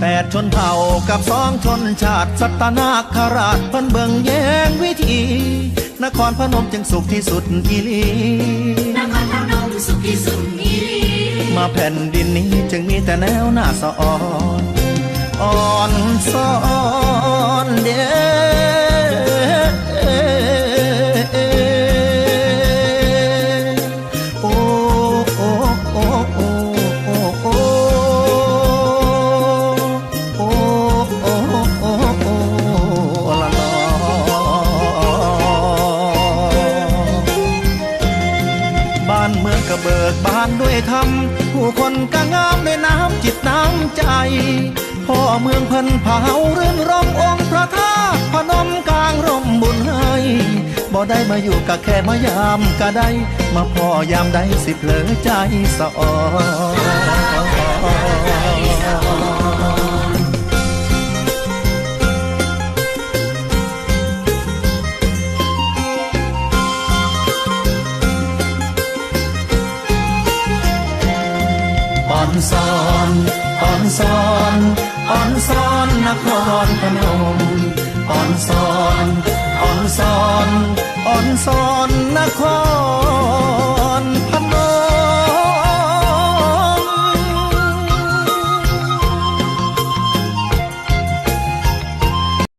แปดชนเผ่ากับสองชนชาติสัตนาคราชเพิ่นเบิ่งแย้งวิธี นครพนมจึงสุขที่สุดอีหลีนครพนมสุขที่สุดอีหลีมาแผ่นดินนี้จึงมีแต่แนวหน้าสะอ่อนานเมืองกระเบิกบานด้วยธรรมผู้คนก็งามด้วยน้ำจิตน้ำใจ พ่อเมืองเพิ่นเผาเรื่นร่มองค์พระธาตุพนมกลางร่มบุญให้บ่ได้มาอยู่ก็แค่มายามก็ได้ มาพ่อยามใดสิเพลอใจสะอ่อน อนสอนอ่อนสอนอ่อนสอนนครพนมอ่อนสอน